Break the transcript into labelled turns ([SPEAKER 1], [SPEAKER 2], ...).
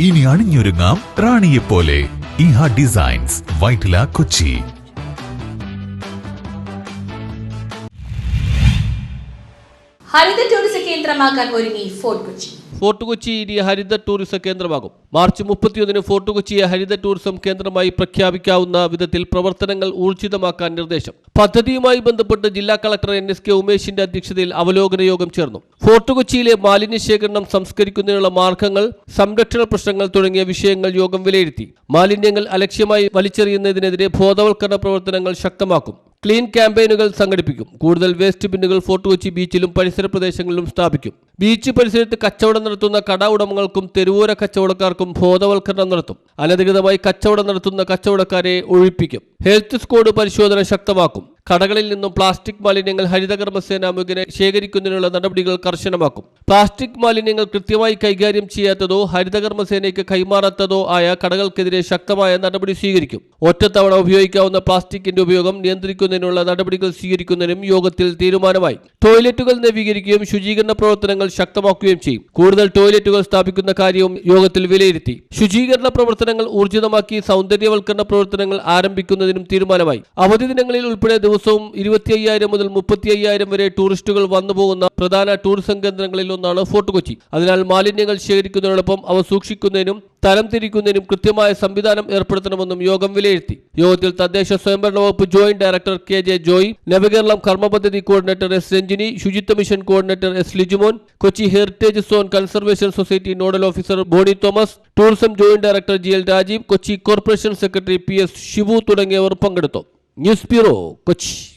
[SPEAKER 1] ഇനി അണിഞ്ഞൊരുങ്ങാം റാണിയെപ്പോലെ. ഇഹ ഡിസൈൻസ് വൈറ്റില കൊച്ചി.
[SPEAKER 2] ഹരിത ടൂറിസം കേന്ദ്രമാക്കാൻ ഒരുങ്ങി ഫോർട്ട് കൊച്ചി.
[SPEAKER 3] ഫോർട്ട് കൊച്ചി ഇനി ഹരിത ടൂറിസം കേന്ദ്രമാകും. മാർച്ച് മുപ്പത്തിയൊന്നിന് ഫോർട്ട് കൊച്ചിയെ ഹരിത ടൂറിസം കേന്ദ്രമായി പ്രഖ്യാപിക്കാവുന്ന വിധത്തിൽ പ്രവർത്തനങ്ങൾ ഊർജിതമാക്കാൻ നിർദ്ദേശം. പദ്ധതിയുമായി ബന്ധപ്പെട്ട് ജില്ലാ കളക്ടർ എൻ എസ് കെ ഉമേഷിന്റെ അധ്യക്ഷതയിൽ അവലോകന യോഗം ചേർന്നു. ഫോർട്ട് കൊച്ചിയിലെ മാലിന്യ ശേഖരണം സംസ്കരിക്കുന്നതിനുള്ള മാർഗങ്ങൾ സംരക്ഷണ പ്രശ്നങ്ങൾ തുടങ്ങിയ വിഷയങ്ങൾ യോഗം വിലയിരുത്തി. മാലിന്യങ്ങൾ അലക്ഷ്യമായി വലിച്ചെറിയുന്നതിനെതിരെ ബോധവൽക്കരണ പ്രവർത്തനങ്ങൾ ശക്തമാക്കും. ക്ലീൻ ക്യാമ്പയിനുകൾ സംഘടിപ്പിക്കും. കൂടുതൽ വേസ്റ്റ് ബിന്നുകൾ ഫോർട്ട് കൊച്ചി ബീച്ചിലും പരിസര പ്രദേശങ്ങളിലും സ്ഥാപിക്കും. ബീച്ച് പരിസരത്ത് കച്ചവടം നടത്തുന്ന കട ഉടമകൾക്കും തെരുവോര കച്ചവടക്കാർക്കും ബോധവൽക്കരണം നടത്തും. അനധികൃതമായി കച്ചവടം നടത്തുന്ന കച്ചവടക്കാരെ ഒഴിപ്പിക്കും. ഹെൽത്ത് സ്കോഡ് പരിശോധന ശക്തമാക്കും. കടകളിൽ നിന്നും പ്ലാസ്റ്റിക് മാലിന്യങ്ങൾ ഹരിതകർമ്മസേന മുഖേന ശേഖരിക്കുന്നതിനുള്ള നടപടികൾ കർശനമാക്കും. പ്ലാസ്റ്റിക് മാലിന്യങ്ങൾ കൃത്യമായി കൈകാര്യം ചെയ്യാത്തതോ ഹരിതകർമ്മസേനയ്ക്ക് കൈമാറാത്തതോ ആയ കടകൾക്കെതിരെ ശക്തമായ നടപടി സ്വീകരിക്കും. ഒറ്റത്തവണ ഉപയോഗിക്കാവുന്ന പ്ലാസ്റ്റിക്കിന്റെ ഉപയോഗം നിയന്ത്രിക്കുന്നതിനുള്ള നടപടികൾ സ്വീകരിക്കുന്നതിനും യോഗത്തിൽ തീരുമാനമായി. ടോയ്ലറ്റുകൾ നവീകരിക്കുകയും ശുചീകരണ പ്രവർത്തനങ്ങൾ ശക്തമാക്കുകയും ചെയ്യും. കൂടുതൽ ടോയ്ലറ്റുകൾ സ്ഥാപിക്കുന്ന കാര്യവും യോഗത്തിൽ വിലയിരുത്തി. ശുചീകരണ പ്രവർത്തനങ്ങൾ ഊർജിതമാക്കി സൗന്ദര്യവൽക്കരണ പ്രവർത്തനങ്ങൾ ആരംഭിക്കുന്നതിനും തീരുമാനമായി. അവധി ദിനങ്ങളിൽ ഉൾപ്പെടെ ദിവസവും ഇരുപത്തി അയ്യായിരം മുതൽ മുപ്പത്തി അയ്യായിരം വരെ ടൂറിസ്റ്റുകൾ വന്നു പോകുന്ന പ്രധാന ടൂറിസം കേന്ദ്രങ്ങളിൽ ഒന്നാണ് ഫോർട്ട് കൊച്ചി. അതിനാൽ മാലിന്യങ്ങൾ ശേഖരിക്കുന്നതിനോടൊപ്പം അവ സൂക്ഷിക്കുന്നതിനും തരംതിരിക്കുന്നതിനും കൃത്യമായ സംവിധാനം ഏർപ്പെടുത്തണമെന്നും യോഗം വിലയിരുത്തി. യോഗത്തിൽ തദ്ദേശ സ്വയംഭരണ വകുപ്പ് joint director K J Joy Navakeralam കർമ്മപദ്ധതി coordinator S Ranjini ശുചിത്വ mission coordinator S Lijumon Kochi heritage zone conservation society nodal officer Boni Thomas tourism joint director G L Rajeev Kochi corporation secretary P S Shibu തുടങ്ങിയവർ പങ്കെടുത്തു. 뉴스뷰로 끝이